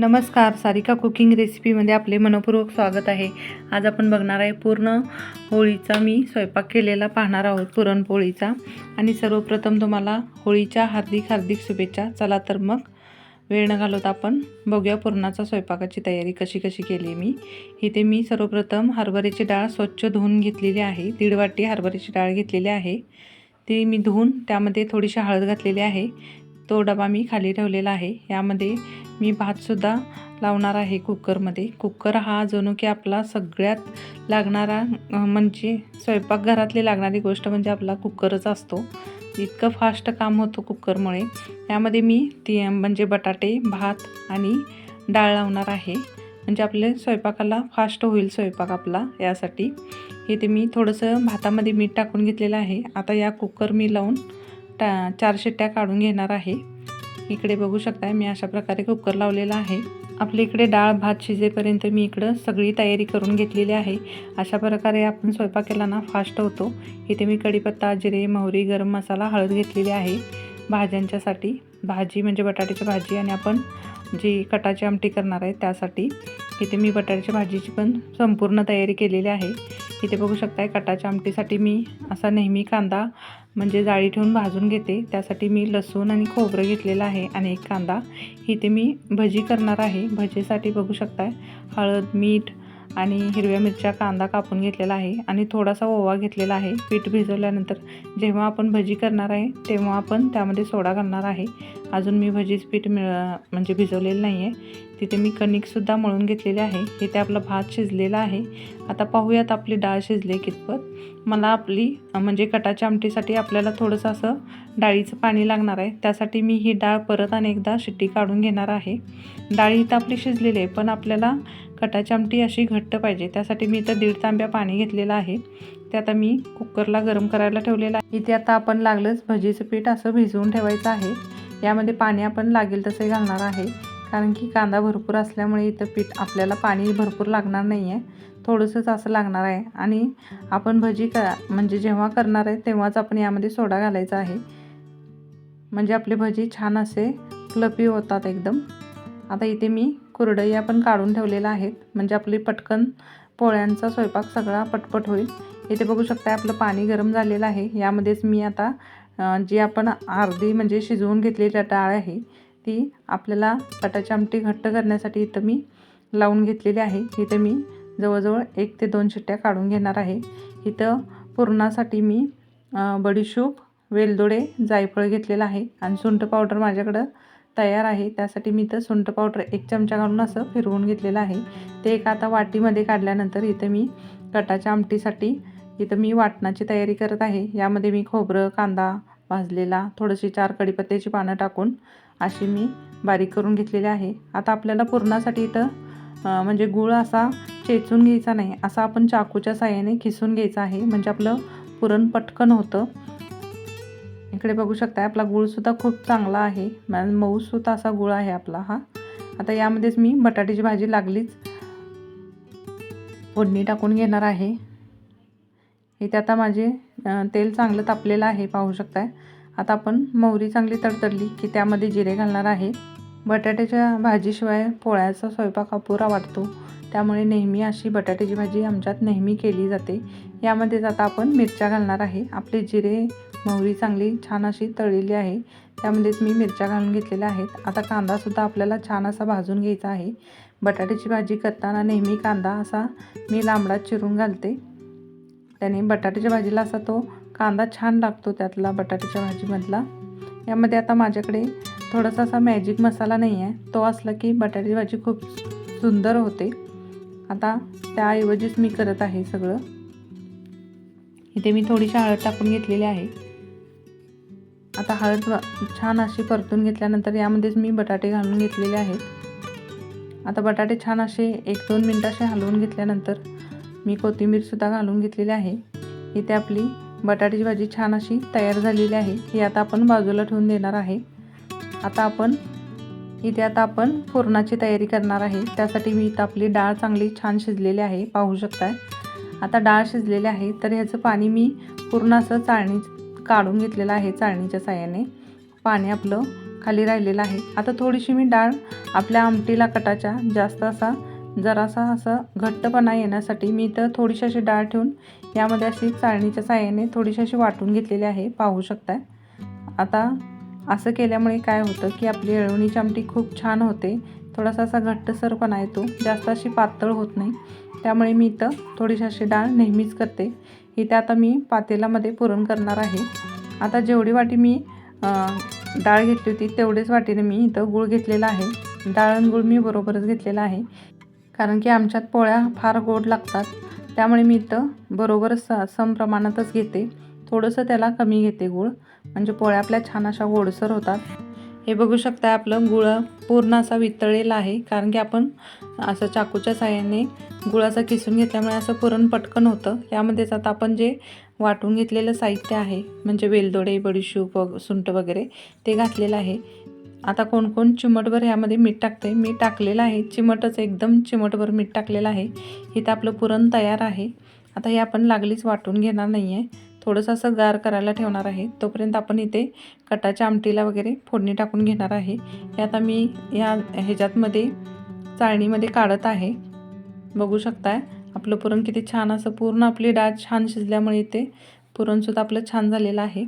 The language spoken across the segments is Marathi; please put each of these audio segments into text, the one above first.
नमस्कार सारिका कुकिंग रेसिपीमध्ये आपले मनपूर्वक स्वागत आहे. आज आपण बघणार आहे पूर्ण होळीचा मी स्वयंपाक केलेला पाहणार आहोत पुरणपोळीचा. आणि सर्वप्रथम तुम्हाला होळीच्या हार्दिक हार्दिक शुभेच्छा. चला तर मग वेळ न घालवता आपण बघूया पुरणाचा स्वयंपाकाची तयारी कशी कशी केली मी. इथे मी सर्वप्रथम हरभऱ्याची डाळ स्वच्छ धुवून घेतलेली आहे. दीड वाटी हरभऱ्याची डाळ घेतलेली आहे. ती मी धुवून त्यामध्ये थोडीशी हळद घातलेली आहे. तो डबा मी खाली ठेवलेला आहे. यामध्ये मी भातसुद्धा लावणार आहे कुकरमध्ये. कुकर हा जणू की आपला सगळ्यात लागणारा म्हणजे स्वयंपाकघरातली लागणारी गोष्ट म्हणजे आपला कुकरच असतो. इतकं फास्ट काम होतं कुकरमुळे. यामध्ये मी ती म्हणजे बटाटे भात आणि डाळ लावणार आहे. म्हणजे आपले स्वयंपाकाला फास्ट होईल स्वयंपाक आपला यासाठी. इथे मी थोडंसं भातामध्ये मीठ टाकून घेतलेलं आहे. आता या कुकर मी लावून टा चार शिट्ट्या काढून घेणार आहे. इकडे बघू शकताय मी अशा प्रकारे कुकर लावलेला आहे. आपल्या इकडे डाळ भात शिजेपर्यंत मी इकडं सगळी तयारी करून घेतलेली आहे. अशा प्रकारे आपण स्वयंपाक केला ना फास्ट होतो. इथे मी कढीपत्ता जिरे मोहरी गरम मसाला हळद घेतलेली आहे. भाज्यांच्यासाठी भाजी म्हणजे बटाट्याची भाजी आणि आपण जी कटाची आमटी करणार आहे त्यासाठी इथे मी बटाट्याच्या भाजीची पण संपूर्ण तयारी केलेली आहे. इथे बघू शकताय कटाच्या आमटीसाठी मी असा नेहमी कांदा म्हणजे जाळी ठेवून भाजून घेते. त्यासाठी मी लसूण आणि खोबरं घेतलेलं आहे आणि एक कांदा. इथे मी भजी करणार आहे. भजीसाठी बघू शकताय हळद मीठ आणि हिरव्या मिरच्या कांदा कापून घेतलेला आहे आणि थोडासा ओवा घेतलेला आहे. पीठ भिजवल्यानंतर जेव्हा आपण भजी करणार आहे तेव्हा आपण त्यामध्ये सोडा घालणार आहे. अजून मी भजीच पीठ मिळ म्हणजे भिजवलेलं नाही आहे तिथे मी कणिकसुद्धा मळून घेतलेली आहे. इथे आपला भात शिजलेला आहे. आता पाहूयात आपली डाळ शिजली कितपत. मला आपली म्हणजे कटाच्या आमटीसाठी आपल्याला थोडंसं असं डाळीचं पाणी लागणार आहे. त्यासाठी मी ही डाळ परत आणि एकदा शिट्टी काढून घेणार आहे. डाळी इथं आपली शिजलेली आहे पण आपल्याला कटाची आमटी अशी घट्ट पाहिजे. त्यासाठी मी इथं दीड तांब्या पाणी घेतलेलं आहे. ते आता मी कुकरला गरम करायला ठेवलेलं आहे. इथे आता आपण लागलंच भजीचं पीठ असं भिजवून ठेवायचं आहे. यामध्ये पाणी आपण लागेल तसे घालणार आहे. कारण की कांदा भरपूर असल्यामुळे इथं पीठ आपल्याला पाणी भरपूर लागणार नाही आहे थोडंसंच असं लागणार आहे. आणि आपण भजी क म्हणजे जेव्हा करणार आहे तेव्हाच आपण यामध्ये सोडा घालायचा आहे. म्हणजे आपले भजी छान असे क्लपी होतात एकदम. आता इथे मी कुरडई आपण काढून ठेवलेल्या आहेत. म्हणजे आपली पटकन पोळ्यांचा स्वयंपाक सगळा पटपट होईल. इथे बघू शकता आपलं पाणी गरम झालेलं आहे. यामध्येच मी आता जी आपण अर्धी म्हणजे शिजवून घेतलेली डाळ आहे ती आपल्याला पटाची आमटी घट्ट करण्यासाठी इथं मी लावून घेतलेली आहे. इथं मी जवळजवळ एक ते दोन शिट्ट्या काढून घेणार आहे. इथं पुरणासाठी मी बडीशूप वेलदोडे जायफळ घेतलेलं आहे. आणि सुंठ पावडर माझ्याकडं तयार आहे. त्यासाठी मी इथं सुंठ पावडर एक चमचा घालून असं फिरवून घेतलेलं आहे. ते एक आता वाटीमध्ये काढल्यानंतर इथं मी कटाच्या आमटीसाठी इथं मी वाटणाची तयारी करत आहे. यामध्ये मी खोबरं कांदा भाजलेला थोडीशी चार कढीपत्त्याची पानं टाकून अशी मी बारीक करून घेतलेली आहे. आता आपल्याला पुरणासाठी इथं म्हणजे गुळ असा चेचून घ्यायचा नाही. असा आपण चाकूच्या साह्याने खिसून घ्यायचा आहे. म्हणजे आपलं पुरण पटकन होतं. इकडे बघू शकता आपला गुळसुद्धा खूप चांगला आहे. मऊसुद्धा मऊसूत असा गुळ आहे आपला हा. आता यामध्येच मी बटाट्याची भाजी लागलीच. फोडणी टाकून घेणार आहे. इथे आता माझे तेल चांगलं तापलेलं आहे पाहू शकताय. आता आपण मोहरी चांगली तडतडली की त्यामध्ये जिरे घालणार आहे. बटाट्याच्या भाजीशिवाय पोळ्याचा स्वयंपाक अपुरा वाटतो. त्यामुळे नेहमी अशी बटाट्याची भाजी आमच्यात नेहमी केली जाते. यामध्येच आता आपण मिरच्या घालणार आहे. आपले जिरे मोहरी चांगली छान अशी तळलेली आहे. त्यामध्येच मी मिरच्या घालून घेतलेल्या आहेत. आता कांदासुद्धा आपल्याला छान असा भाजून घ्यायचा आहे. बटाट्याची भाजी करताना नेहमी कांदा असा मी लांबडा चिरून घालते. त्याने बटाट्याच्या भाजीला असा तो कांदा छान लागतो त्यातला बटाट्याच्या भाजीमधला. यामध्ये आता माझ्याकडे थोडासा असा मॅजिक मसाला नाही आहे तो असला की बटाट्याची भाजी खूप सुंदर होते. आता त्याऐवजीच मी करत आहे सगळं. इथे मी थोडीशी हळद टाकून घेतलेली आहे. आता हळद वा- छान अशी परतून घेतल्यानंतर यामध्येच मी बटाटे घालून घेतलेले आहेत. आता बटाटे छान असे एक दोन मिनटं असे हलवून घेतल्यानंतर मी कोथिंबीरसुद्धा घालून घेतलेली आहे. इथे आपली बटाट्याची भाजी छान अशी तयार झालेली आहे. ही आता आपण बाजूला ठेवून देणार आहे. आता आपण इथे आता आपण पुरणाची तयारी करणार आहे. त्यासाठी मी इथं आपली डाळ चांगली छान शिजलेली आहे. पाहू शकताय. आता डाळ शिजलेली आहे. तर ह्याचं पाणी मी पूर्ण असं चाळणी काढून घेतलेलं आहे चाळणीच्या साह्याने. पाणी आपलं खाली राहिलेलं आहे. आता थोडीशी मी डाळ आपल्या आमटीला कटाच्या जास्त असा जरासा असं घट्टपणा येण्यासाठी मी इथं थोडीशी अशी डाळ ठेवून यामध्ये अशी चाळणीच्या साह्याने थोडीशी अशी वाटून घेतलेली आहे. पाहू शकताय. आता असं केल्यामुळे काय होतं की आपली येळवणीची आमटी खूप छान होते. थोडासा असा घट्टसरपणा येतो जास्त अशी पातळ होत नाही. त्यामुळे मी इथं थोडीशी अशी डाळ नेहमीच करते. इथे आता मी पातेलामध्ये पुरण करणार आहे. आता जेवढी वाटी मी डाळ घेतली होती तेवढेच वाटीने मी इथं गूळ घेतलेला आहे. डाळ आणि गूळ मी बरोबरच घेतलेला आहे. कारण की आमच्यात पोळ्या फार गोड लागतात. त्यामुळे मी इथं बरोबर स सम प्रमाणातच घेते. थोडंसं त्याला कमी घेते गूळ. म्हणजे पोळ्या आपल्या छान अशा गोडसर होतात. हे बघू शकता आपलं गुळ पूर्ण असा वितळलेला आहे. कारण की आपण असं चाकूच्या साह्याने गुळाचा किसून घेतल्यामुळे असं पुरण पटकन होतं. यामध्येच आता आपण जे वाटून घेतलेलं साहित्य आहे म्हणजे वेलदोडे बडीशूप व सुंट वगैरे ते घातलेलं आहे. आता कोण कोण चिमटभर ह्यामध्ये मीठ टाकते मी टाकलेलं आहे. चिमटच एकदम चिमटभर मीठ टाकलेलं आहे. इथं आपलं पुरण तयार आहे. आता हे आपण लागलीच वाटून घेणार नाही आहे थोडंसं असं गार करायला ठेवणार आहे. तोपर्यंत आपण इथे कटाच्या आमटीला वगैरे फोडणी टाकून घेणार आहे. हे आता मी या ह्याच्यातमध्ये चाळणीमध्ये काढत आहे. बघू शकताय आपलं पुरण किती छान असं पूर्ण आपली डाळ छान शिजल्यामुळे इथे पुरणसुद्धा आपलं छान झालेलं आहे.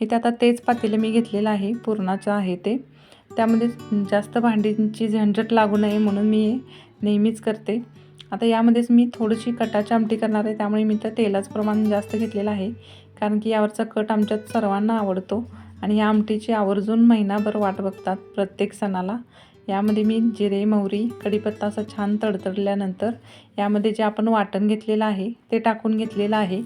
इथे आता तेच पातेलं मी घेतलेलं आहे पुरणाचं आहे ते. त्यामध्ये जास्त भांडींची झंझट लागू नये म्हणून मी हे नेहमीच करते. आता यामध्येच मी थोडीशी कटाची आमटी करणार आहे त्यामुळे मी तर तेलाचं प्रमाण जास्त घेतलेलं आहे. कारण की यावरचा कट आमच्यात सर्वांना आवडतो आणि या आमटीची आवर्जून महिनाभर वाट बघतात प्रत्येक सणाला. यामध्ये मी जिरे मोहरी कढीपत्ता असं छान तडतडल्यानंतर यामध्ये जे आपण वाटण घेतलेलं आहे ते टाकून घेतलेलं आहे.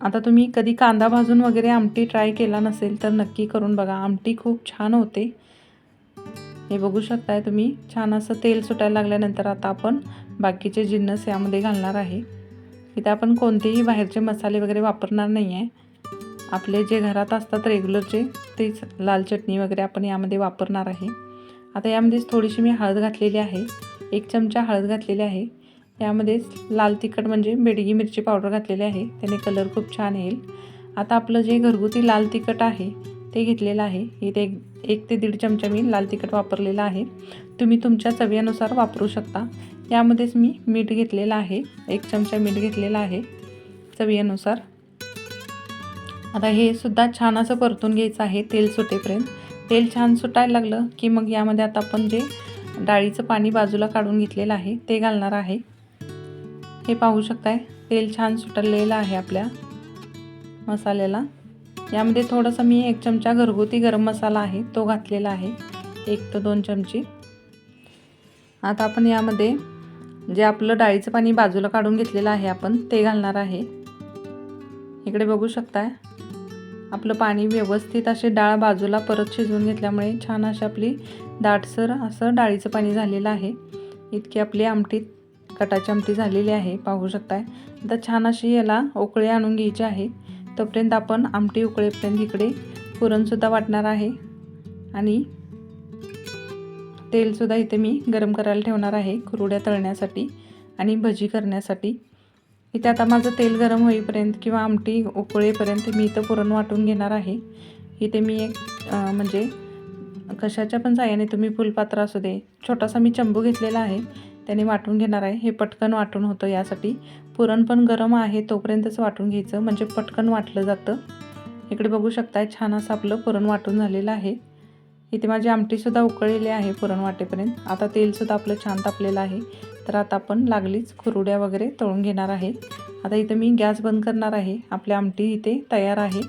आता तुम्ही कधी कांदा भाजून वगैरे आमटी ट्राय केला नसेल तर नक्की करून बघा. आमटी खूप छान होते. हे बघू शकताय तुम्ही. छान असं तेल सुटायला लागल्यानंतर आता आपण बाकीचे जिन्नस यामध्ये घालणार आहे. इथे आपण कोणतेही बाहेरचे मसाले वगैरे वापरणार नाही आहे आपले जे घरात असतात रेग्युलरचे तेच लाल चटणी वगैरे आपण यामध्ये वापरणार आहे. आता यामध्येच थोडीशी मी हळद घातलेली आहे. एक चमचा हळद घातलेली आहे. यामध्येच लाल तिखट म्हणजे बेडगी मिरची पावडर घातलेली आहे. त्याने कलर खूप छान येईल. आता आपलं जे घरगुती लाल तिखट आहे ते घेतलेलं आहे. इथे एक एक ते दीड चमचा मी लाल तिखट वापरलेलं आहे. तुम्ही तुमच्या चवीनुसार वापरू शकता. यामध्येच मी मीठ घेतलेलं आहे. एक चमचा मीठ घेतलेलं आहे चवीनुसार. आता हे सुद्धा छान असं परतून घ्यायचं आहे तेल सुटेपर्यंत. तेल छान सुटायला लागलं की मग यामध्ये आता आपण जे डाळीचं पाणी बाजूला काढून घेतलेलं आहे ते घालणार आहे. हे पाहू शकताय तेल छान सुटलेलं आहे आपल्या मसाल्याला. यामध्ये थोडंसं मी एक चमचा घरगुती गरम मसाला आहे तो घातलेला आहे. एक ते दोन चमचे. आता आपण यामध्ये जे आपलं डाळीचं पाणी बाजूला काढून घेतलेलं आहे आपण ते घालणार आहे. इकडे बघू शकताय. आपलं पाणी व्यवस्थित असे डाळ बाजूला परत शिजवून घेतल्यामुळे छान अशी आपली दाटसर असं डाळीचं पाणी झालेलं आहे. इतकी आपली आमटी कटाची आमटी झालेली आहे पाहू शकताय. आता छान अशी याला उकळी आणून घ्यायची आहे. तोपर्यंत आपण आमटी उकळेपर्यंत इकडे पुरणसुद्धा वाटणार आहे. आणि तेलसुद्धा इथे मी गरम करायला ठेवणार आहे कुरुड्या तळण्यासाठी आणि भजी करण्यासाठी. इथे आता माझं तेल गरम होईपर्यंत किंवा आमटी उकळेपर्यंत मी इथं पुरण वाटून घेणार आहे. इथे मी एक म्हणजे कशाच्या पण साह्याने तुम्ही फुलपात्र असू दे छोटासा मी चंबू घेतलेला आहे. त्याने वाटून घेणार आहे. हे पटकन वाटून होतं यासाठी. पुरण पण गरम आहे तोपर्यंतच वाटून घ्यायचं. म्हणजे पटकन वाटलं जातं. इकडे बघू शकताय छान असं आपलं पुरण वाटून झालेलं आहे. इथे माझी आमटीसुद्धा उकळलेली आहे पुरण वाटेपर्यंत. आता तेलसुद्धा आपलं छान तापलेलं आहे. तर आता आपण लागलीच खुरुड्या वगैरे तळून घेणार आहे. आता इथं मी गॅस बंद करणार आहे. आपली आमटी इथे तयार आहे.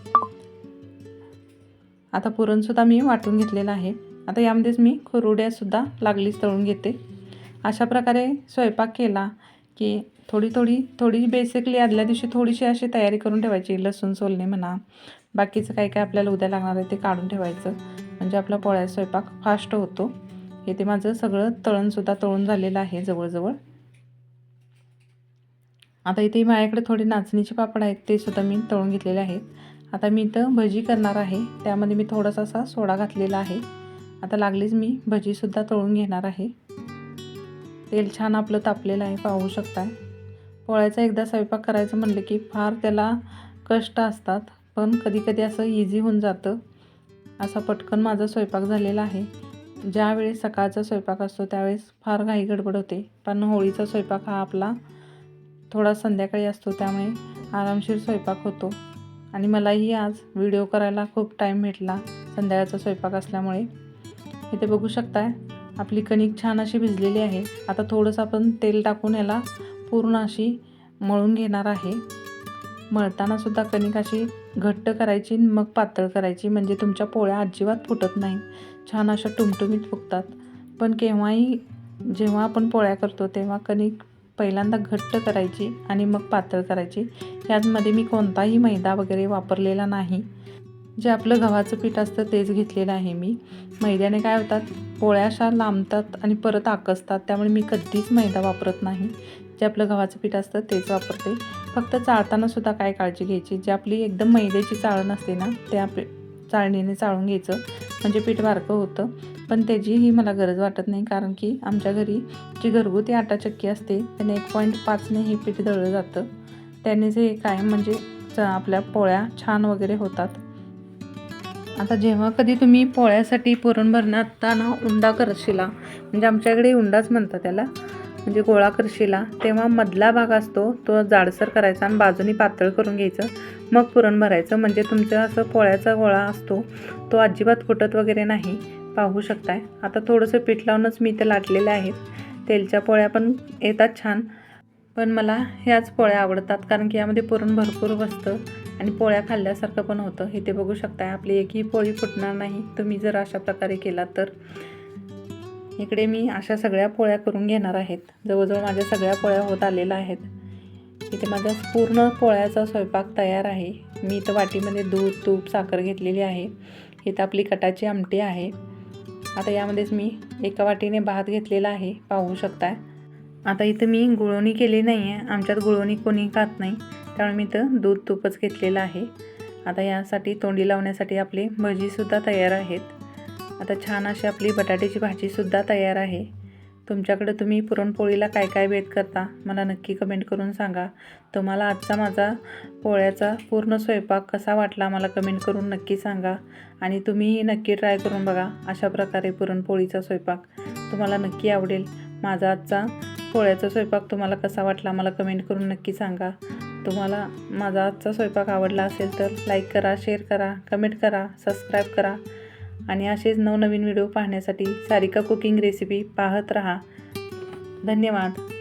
आता पुरणसुद्धा मी वाटून घेतलेलं आहे. आता यामध्येच मी खुरुड्यासुद्धा लागलीच तळून घेते. अशा प्रकारे स्वयंपाक केला की थोडी थोडी थोडी बेसिकली आदल्या दिवशी थोडीशी अशी तयारी करून ठेवायची लसूण सोलणे म्हणा. बाकीचं काय काय आपल्याला उद्या लागणार आहे ते काढून ठेवायचं. म्हणजे आपला पोळ्या स्वयंपाक फास्ट होतो. इथे माझं सगळं तळणसुद्धा तळून झालेलं आहे जवळजवळ. आता इथे माझ्याकडे थोडे नाचणीचे पापड आहेत ते सुद्धा मी तळून घेतलेले आहेत. आता मी इथं भजी करणार आहे. त्यामध्ये मी थोडासा असा सोडा घातलेला आहे. आता लागलीच मी भजीसुद्धा तळून घेणार आहे. तेल छान आपलं तापलेलं आहे पाहू शकताय. पोळ्याचा एकदा स्वयंपाक करायचं म्हणलं की फार त्याला कष्ट असतात पण कधी कधी असं इझी होऊन जातं. असा पटकन माझा स्वयंपाक झालेला आहे. ज्यावेळेस सकाळचा स्वयंपाक असतो त्यावेळेस फार घाई गडबड होते पण होळीचा स्वयंपाक हा आपला थोडा संध्याकाळी असतो त्यामुळे आरामशीर स्वयंपाक होतो. आणि मलाही आज व्हिडिओ करायला खूप टाईम भेटला संध्याकाळचा स्वयंपाक असल्यामुळे. इथे बघू शकताय आपली कणिक छान अशी भिजलेली आहे. आता थोडंसं आपण तेल टाकून याला पूर्ण अशी मळून घेणार आहे. मळतानासुद्धा कणिक अशी घट्ट करायची आणि मग पातळ करायची म्हणजे तुमच्या पोळ्या अजिबात फुटत नाही. छान अशा टुमटुमीत फुगतात. पण केव्हाही जेव्हा आपण पोळ्या करतो तेव्हा कणिक पहिल्यांदा घट्ट करायची आणि मग पातळ करायची. याचमध्ये मी कोणताही मैदा वगैरे वापरलेला नाही. जे आपलं गव्हाचं पीठ असतं तेच घेतलेलं आहे मी. मैद्याने काय होतात पोळ्या अशा लांबतात आणि परत आकसतात त्यामुळे मी कधीच मैदा वापरत नाही. जे आपलं गव्हाचं पीठ असतं तेच वापरते. फक्त चाळताना सुद्धा काय काळजी घ्यायची? जी आपली एकदम मैद्याची चाळण असते ना त्या चाळणीने चाळून घ्यायचं. म्हणजे पीठ बारकं होतं. पण त्याचीही मला गरज वाटत नाही कारण की आमच्या घरी जी घरगुती आटा चक्की असते त्याने एक पॉईंट पाचने हे पीठ दळलं जातं. त्याने जे कायम म्हणजे च- आपल्या पोळ्या छान वगैरे होतात. आता जेव्हा कधी तुम्ही पोळ्यासाठी पुरण भरताना उंडा करशिला. म्हणजे आमच्याकडे उंडाच म्हणतात त्याला. म्हणजे गोळा करशिला. तेव्हा मधला भाग असतो तो जाडसर करायचा आणि बाजूनी पातळ करून घ्यायचं. मग पुरण भरायचं. म्हणजे तुमचा असं पोळ्याचा गोळा असतो तो अजिबात फुटत वगैरे नाही. पाहू शकताय. आता थोडंसं पीठ लावूनच मी ते लाटलेलं आहेत तेलच्या पोळ्या पण येतात छान. पण मला ह्याच पोळ्या आवडतात कारण की यामध्ये पुरण भरपूर बसतं आणि पोळ्या खाल्ल्यासारखं पण होतं. इथे बघू शकताय. आपली एकही पोळी फुटणार नाही. तुम्ही जर अशा प्रकारे केला तर. इकडे मी अशा सगळ्या पोळ्या करून घेणार आहेत. जवळजवळ माझ्या सगळ्या पोळ्या होत आलेल्या आहेत. इथे माझ्या पूर्ण पोळ्याचा स्वयंपाक तयार आहे. मी इथं वाटीमध्ये दूध तूप साखर घेतलेली आहे. इथं आपली कटाची आमटी आहे. आता यामध्येच मी एका वाटीने भात घेतलेला आहे. पाहू शकताय. आता इथं मी गुळवणी केली नाही आहे. आमच्यात गुळवणी कोणी खात नाही. त्यामुळे मी इथं दूध तूपच घेतलेलं आहे. आता यासाठी तोंडी लावण्यासाठी आपली भजीसुद्धा तयार आहेत. आता छान अशी आपली बटाट्याची भाजीसुद्धा तयार आहे. तुमच्याकडं तुम्ही पुरणपोळीला काय काय बेत करता? मला नक्की कमेंट करून सांगा. तुम्हाला आजचा माझा पोळ्याचा पूर्ण स्वयंपाक कसा वाटला मला कमेंट करून नक्की सांगा. आणि तुम्हीही नक्की ट्राय करून बघा अशा प्रकारे पुरणपोळीचा स्वयंपाक तुम्हाला नक्की आवडेल. माझा आजचा पोळ्याचा स्वयंपाक तुम्हाला कसा वाटला मला कमेंट करून नक्की सांगा. तुम्हाला माझा आजचा स्वयंपाक आवडला असेल तर लाईक करा शेअर करा कमेंट करा सबस्क्राईब करा. आणि असेच नवनवीन व्हिडिओ पाहण्यासाठी सारिका कुकिंग रेसिपी पाहत राहा. धन्यवाद.